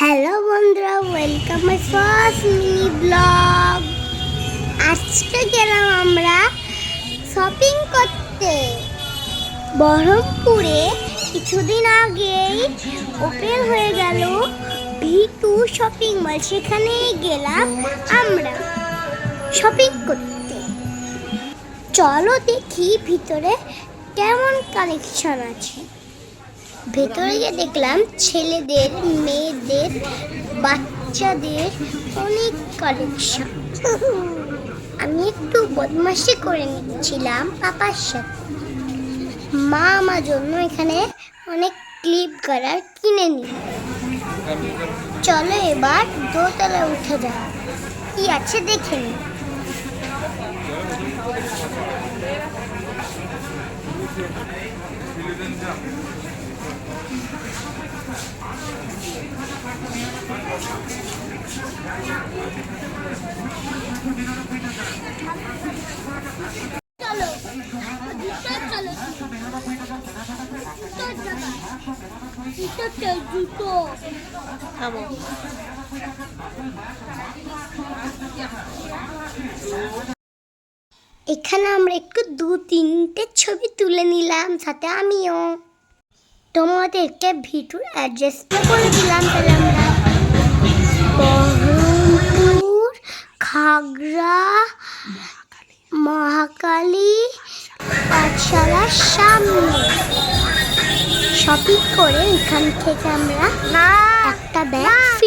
Hello বন্ধুরা welcome my first mini blog আজকে গেলাম আমরা শপিং করতে। বহরমপুরে কিছুদিন আগেই ওপেন হয়ে গেল ভি টু শপিং মল সেখানে গেলাম আমরা শপিং করতে। চলো দেখি ভিতরে কেমন কালেকশন আছে। ভেতরে গিয়ে দেখলাম ছেলেদের, মেয়েদের বাচ্চাদের অনেক কালেকশন। আমি একটু বদমাশি করে নিচ্ছিলাম পাপার সাথে। মা আমার জন্য এখানে অনেক ক্লিপ কালার কিনে নিল। চলো এবার দোতলা উঠে যাও কি আছে দেখে নি। চলো ভিতর চলো ভিতর যাবা। ভিতর চল এখানে আমরা একটু দু তিনটে ছবি তুলে নিলাম, সাথে আমিও। তোমাদেরকে ভিডিওর অ্যাড্রেসটা করে দিলাম খাগড়া মহাকালী। পাঠশালার সামনে। শপিং করে এখান থেকে আমরা একটা ব্যাগ